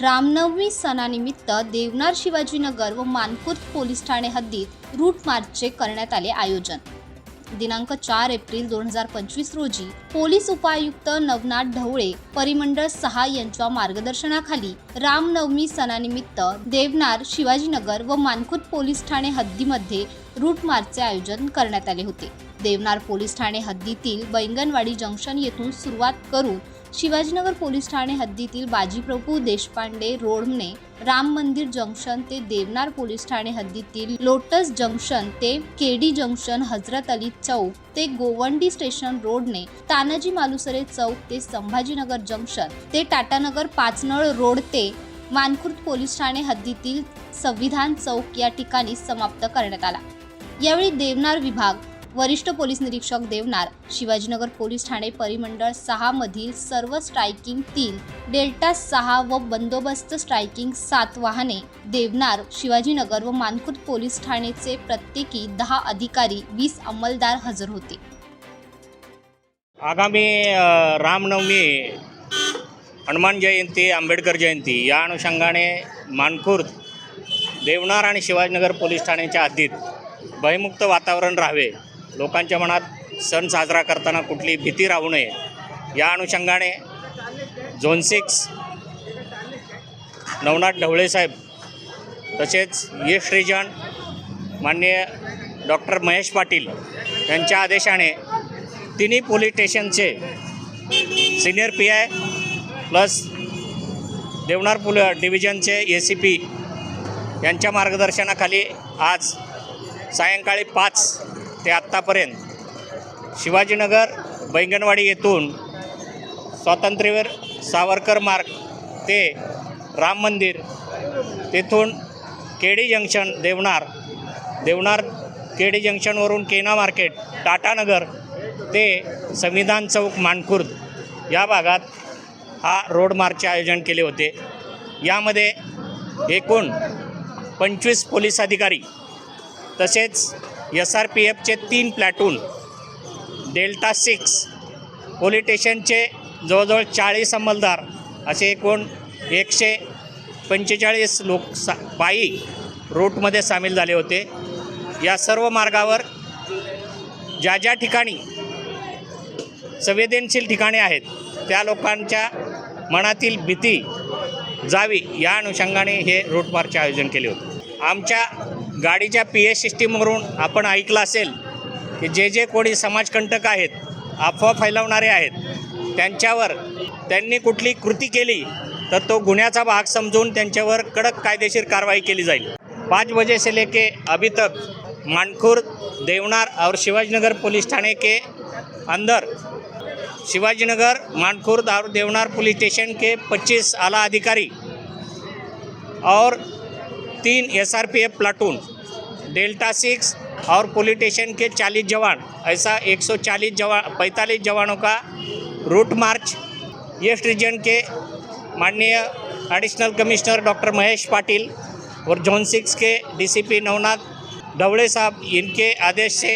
रामनवमी सणानिमित्त देवनार शिवाजीनगर व मानपूर पोलीस ठाणे हद्दीत रूट मार्चचे करण्यात आले आयोजन. दिनांक चार एप्रिल दोन हजार पंचवीस रोजी पोलीस उपायुक्त नवनाथ ढवळे परिमंडळ सहा यांच्या मार्गदर्शनाखाली रामनवमी सणानिमित्त देवनार शिवाजीनगर व मानखुद पोलीस ठाणे हद्दीमध्ये रूट मार्चचे आयोजन करण्यात आले होते. देवनार पोलीस ठाणे हद्दीतील बैंगनवाडी जंक्शन येथून सुरुवात करून शिवाजीनगर पोलीस ठाणे हद्दीतील बाजीप्रभू देशपांडे रोडने राम मंदिर जंक्शन ते देवनार पोलीस ठाणे हद्दीतील लोटस जंक्शन ते केडी जंक्शन हजरत अली चौक ते गोवंडी स्टेशन रोडने तानाजी मालुसरे चौक ते संभाजीनगर जंक्शन ते टाटानगर पाचनळ रोड ते मानखुर्द पोलीस ठाणे हद्दीतील संविधान चौक या ठिकाणी समाप्त करण्यात आला. यावेळी देवनार विभाग वरिष्ठ पोलीस निरीक्षक देवनार शिवाजीनगर पोलीस ठाणे परिमंडळ सहा मधील सर्व स्ट्रायकिंग तीन डेल्टा सहा व बंदोबस्त स्ट्रायकिंग सात वाहने देवनार शिवाजीनगर व मानखुर्द पोलीस ठाणेचे प्रत्येकी दहा अधिकारी वीस अंमलदार हजर होते. आगामी रामनवमी हनुमान जयंती आंबेडकर जयंती या अनुषंगाने मानखुर्द देवनार आणि शिवाजीनगर पोलीस ठाण्याच्या हद्दीत भयमुक्त वातावरण राहावे. लोकांच्या मनात सण साजरा करताना कुठली भीती राहू नये. या अनुषंगाने झोन सिक्स नवनाथ ढवळे साहेब तसेच यश रिजन माननीय डॉक्टर महेश पाटील यांच्या आदेशाने तिन्ही पोलीस स्टेशनचे senior P I plus Deonar pole डिव्हिजनचे ए सी पी यांच्या मार्गदर्शनाखाली आज सायंकाळी पाच ते आत्तापर्यंत शिवाजीनगर बैंगनवाडी येथून स्वातंत्र्यवीर सावरकर मार्ग ते राम मंदिर तेथून KD junction Deonar Deonar KD जंक्शनवरून केना मार्केट टाटानगर ते संविधान चौक मानखुर्द या भागात हा रोड मार्चचे आयोजन केले होते. यामध्ये एकूण पंचवीस पोलीस अधिकारी तसेच एस आर पी एफचे तीन प्लॅटून डेल्टा सिक्स पोलीस स्टेशनचे जवळजवळ चाळीस अंमलदार असे एकूण एकशे पंचेचाळीस लोक सा पायी रूटमध्ये सामील झाले होते. या सर्व मार्गावर ज्या ज्या ठिकाणी संवेदनशील ठिकाणे आहेत त्या लोकांच्या मनातील भीती जावी या अनुषंगाने हे रूट मार्चचे आयोजन केले होते. आमच्या गाडीच्या पी एस सिस्टीमवरून आपण ऐकलं असेल की जे जे कोणी समाजकंटक आहेत अफवा फैलावणारे आहेत त्यांच्यावर त्यांनी कुठली कृती केली तर तो गुन्ह्याचा भाग समजून त्यांच्यावर कडक कायदेशीर कारवाई केली जाईल. पाच बजे से लेके अभी तक मानखुर्द देवनार और शिवाजीनगर पुलिस थाने के अंदर शिवाजीनगर मानखुर्द और देवनार पुलिस स्टेशन के 25 आला अधिकारी और तीन एसआरपीएफ प्लाटून डेल्टा सिक्स और पुलिस स्टेशन के 40 जवान, ऐसा 140 जवान 45 जवानों का रूट मार्च ईस्ट रीजन के माननीय additional commissioner doctor Mahesh Patil और जोन सिक्स के डीसीपी नवनाथ ढवड़े साहब, इनके आदेश से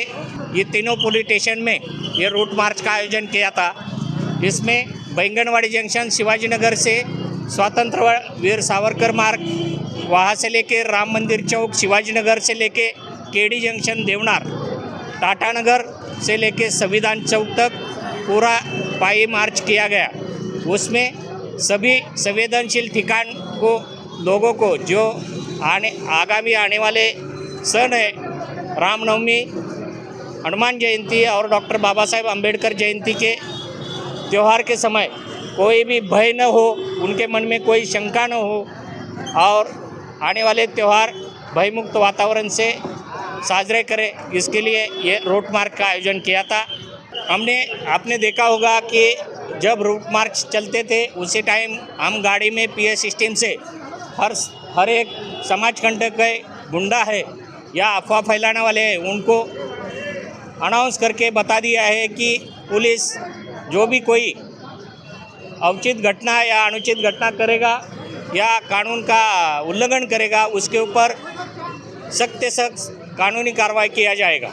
ये तीनों पुलिस स्टेशन में ये रूट मार्च का आयोजन किया था। इसमें बैंगनवाड़ी जंक्शन शिवाजी नगर से स्वतंत्र वीर सावरकर मार्ग वहाँ से लेके राम मंदिर चौक शिवाजीनगर से लेके केडी जंक्शन देवनार टाटानगर से लेके संविधान चौक तक पूरा पाई मार्च किया गया। उसमें सभी संवेदनशील ठिकान को लोगों को जो आने आगामी आने वाले सन है रामनवमी हनुमान जयंती और डॉक्टर बाबा साहेब अम्बेडकर जयंती के त्यौहार के समय कोई भी भय न हो, उनके मन में कोई शंका न हो, और आने वाले त्यौहार भयमुक्त वातावरण से साजरे करें। इसके लिए ये रोड मार्च का आयोजन किया था। हमने, आपने देखा होगा कि जब रूट मार्च चलते थे, उसी टाइम हम गाड़ी में पीएस सिस्टम से हर हर एक समाज कंटक है गुंडा है या अफवाह फैलाने वाले हैं, उनको अनाउंस करके बता दिया है कि पुलिस, जो भी कोई अवचित घटना या अनुचित घटना करेगा या कानून का उल्लंघन करेगा उसके ऊपर सख्त से सख्त कानूनी कार्रवाई किया जाएगा।